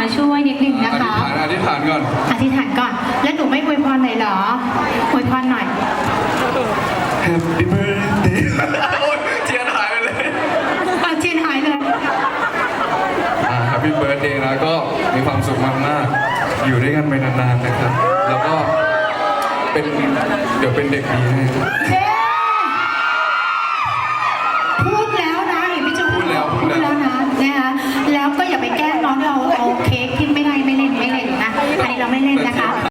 มาช่วยนิดนึงนะคะ อธิษฐานก่อน อธิษฐานก่อน แล้วหนูไม่อวยพรหน่อยเหรออวยพรหน่อย Happy birthday โอ๊ยเทียนหายไปเลยเทียนหายเลย Happy birthday นะก็มีความสุขมากๆ อยู่ด้วยกันไปนานๆนะครับ แล้วก็เป็นเดี๋ยวเป็นเด็กดีให้ เราไม่เล่นนะคะ